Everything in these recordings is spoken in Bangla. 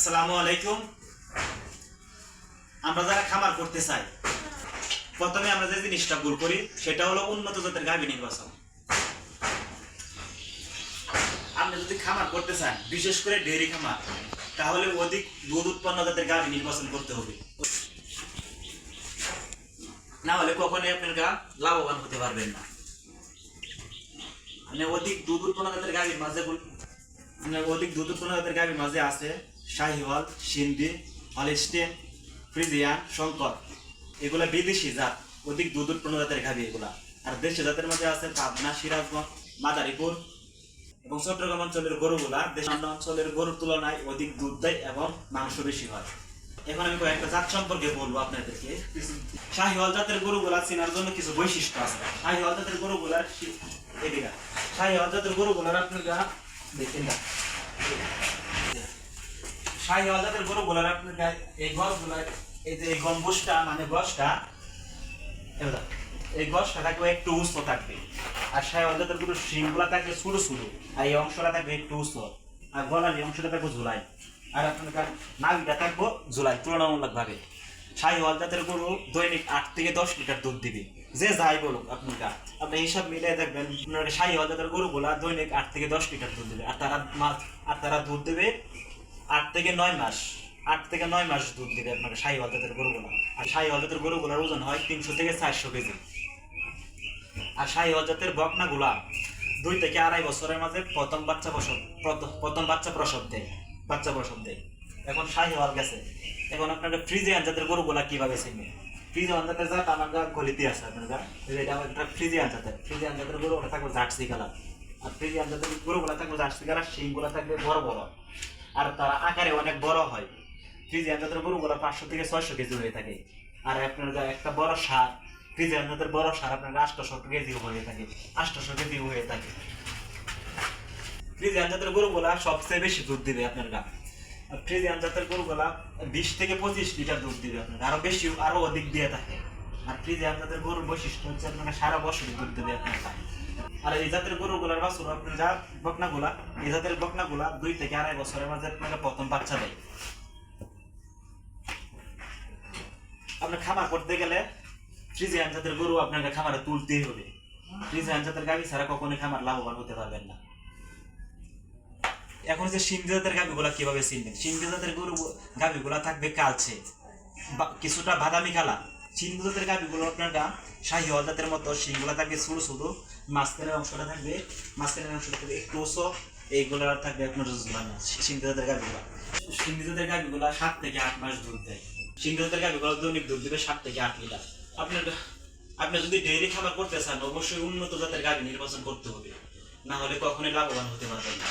আসসালামু আলাইকুম। আমরা যারা খামার করতে চাই, প্রথমে আমরা যে জিনিসটা ভুল করি, সেটা হলো উন্নত জাতের গাভী নির্বাচন। আপনি যদি খামার করতে চান, বিশেষ করে ডেয়ারি খামার, তাহলে অধিক দুধ উৎপন্ন জাতের গাভী নির্বাচন করতে হবে। না হলে কখনোই আপনার গা লাভবান হতে পারবেন না। মানে অধিক দুধ উৎপন্ন জাতের গাভীর মাঝে অধিক দুধ উৎপন্ন জাতের গাভীর মাঝে আছে শাহিওয়াল, সিন্ধি হলিস্টেন ফ্রিজিয়ান শঙ্কর। এগুলা বিদেশি জাত। অধিক দুধ উৎপন্ন জাতের গাভী এগুলা। আর দেশি জাতের মধ্যে আছে পাবনা, সিরাজগঞ্জ, মাদারীপুর এবং চট্টগ্রাম অঞ্চলের গরুগুলা। দেশের অন্য অঞ্চলের গরুর তুলনায় অধিক দুধ দেয় এবং মাংস বেশি হয়। এখন আমি কয়েকটা জাত সম্পর্কে বলব আপনাদেরকে। শাহিওয়াল জাতের গরুগুলা চেনার জন্য কিছু বৈশিষ্ট্য আছে। শাহিওয়াল জাতের গরুগুলার এদিকে শাহিওয়াল জাতের গরুগুলার আপনারা দেখেন না। শাহিওয়াল জাতের গরুগুলার আপনারা এই গরুগুলার এই যে এই গম্বুজটা মানে গছটা এই গছটা থাকবে একটু উঁচু থাকবে। আর শাহিওয়াল জাতের গরুর শিংগুলা থাকবে ছোট ছোট আর এই অংশটা থাকবে একটু উঁচু। আর গলার এই অংশটা থাকবে ঝুলাই। আর আপনার নাভিটা থাকব ঝুলাই তুলনামূলক ভাবে শাহিওয়াল জাতের গরু দৈনিক আট থেকে দশ লিটার দুধ দিবে, যে যাই বলুক আপনার আপনি হিসাব মিলিয়ে দেখবেন শাহিওয়াল জাতের গরুগুলা দৈনিক আট থেকে দশ লিটার দুধ দেবে। আর তারা আর তারা দুধ দেবে আট থেকে নয় মাস, আট থেকে নয় মাস দুধ দেবে আপনার শাহিওয়াল জাতের গরুগুলা আর শাহিওয়াল জাতের গরুগুলার ওজন হয় তিনশো থেকে চারশো কেজি। আর শাহিওয়াল জাতের বকনাগুলা দুই থেকে আড়াই বছরের মাঝে প্রথম বাচ্চা প্রসব প্রথম বাচ্চা প্রসব দেয়, বাচ্চা প্রসব দেয়। এখন শাহিওয়াল গেছে। এখন আপনার ফ্রিজিয়ান জাতের গরুগুলা কীভাবে চিনবে ফ্রিজিয়ান জাতের জাত আমার গা গলিতে আছে আপনার গা এটা আমার একটা ফ্রিজিয়ান জাতের ফ্রিজিয়ান জাতের গরুগুলা থাকবে জার্সি কালার। আর ফ্রিজিয়ান জাতের গরুগুলা থাকবে জার্সি কালার, শিংগুলা থাকবে বড় বড়। আর তারা আকারে অনেক বড় হয়। ফ্রিজিয়ান জাতের গরুগুলা পাঁচশো থেকে ছয়শো কেজি হয়ে থাকে। আর আপনার একটা বড় সার ফ্রিজিয়ান জাতের বড় সার আপনার আটশোশো কেজি হয়ে থাকে আটশোশো কেজি হয়ে থাকে। ফ্রিজিয়ান জাতের গরুগুলা সবচেয়ে বেশি দুধ দিবে আপনার গা। আর ফ্রিজিয়ান জাতের গরুগুলা বিশ থেকে পঁচিশ লিটার দুধ দিবে আপনার, আরও বেশি, আরও অধিক দিয়ে থাকে। আর ফ্রিজিয়ান জাতের গরুর বৈশিষ্ট্য হচ্ছে আপনার সারা বছরই দুধ দেবে আপনার। আর এই জাতের গরুগুলার বাছুর আপনার যা বকনাগুলা। এই জাতের বকনাগুলা দুই থেকে আড়াই বছরের মাঝে আপনাকে প্রথম বাচ্চা দেয়। আপনার খামার করতে গেলে ফ্রিজিয়ান জাতের গরু আপনাকে খামারে তুলতেই হবে। ফ্রিজিয়ান জাতের গাভী ছাড়া কখনোই খামার লাভবান হতে পারবেন না। এখন যে সিন্ধি জাতের গাভীগুলা কীভাবে চিনবেন? সিন্ধি জাতের গরু গাভীগুলা থাকবে কালচে। বা- কিছুটা বাদামি কালা সিন্ধু জাতের গাভীগুলো আপনার শাহিওয়াল জাতের মতো শিংগুলা থাকবে ছোট ছোট, মাঝখানের অংশটা থাকবে, মাঝখানের অংশটা থাকবে একটু ওসো এইগুলো থাকবে আপনার ঝুলানো সিন্ধু জাতের গাভীগুলা সিন্ধু গাভীগুলা সাত থেকে আট মাস দুধ দেয়। সিন্ধু গাভীগুলো দৈনিক দুধ দেবে সাত থেকে আট লিটার। আপনার, আপনি যদি ডেইরি খাবার করতে চান, অবশ্যই উন্নত জাতের গাভী নির্বাচন করতে হবে। না হলে কখনোই লাভবান হতে পারবেন না।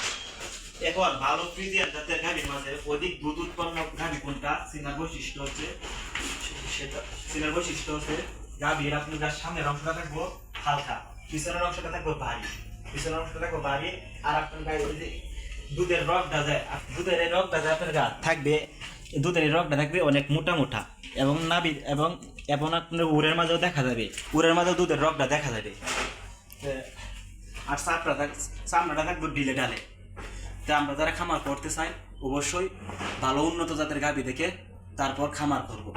এখন ভালো ফ্রিজিয়ান জাতের গাভীর মাঝে অধিক দুধ উৎপন্ন গাভী কোনটা? সিনার বৈশিষ্ট্য হচ্ছে সিনার বৈশিষ্ট্য হচ্ছে গাভীর আপনার যার সামনের অংশটা থাকব হালকা, পিছনের অংশটা থাকব ভারী, পিছনের অংশটা থাকব ভারী, আর আপনার গায়ে দুধের রগটা যায় দুধের এই রগটা যায় আপনার গা থাকবে, দুধের এই রগটা থাকবে অনেক মোটা মোটা, এবং নাবি এবং এবং আপনার উড়ের মাঝেও দেখা যাবে উড়ের মাঝেও দুধের রগটা দেখা যাবে। আর চাপড়া থাক চামড়াটা থাকবে ডিলে ডালে তা আমরা যারা খামার করতে চাই, অবশ্যই ভালো উন্নত জাতের গাভী দেখে তারপর খামার করব।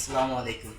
আসসালামু আলাইকুম।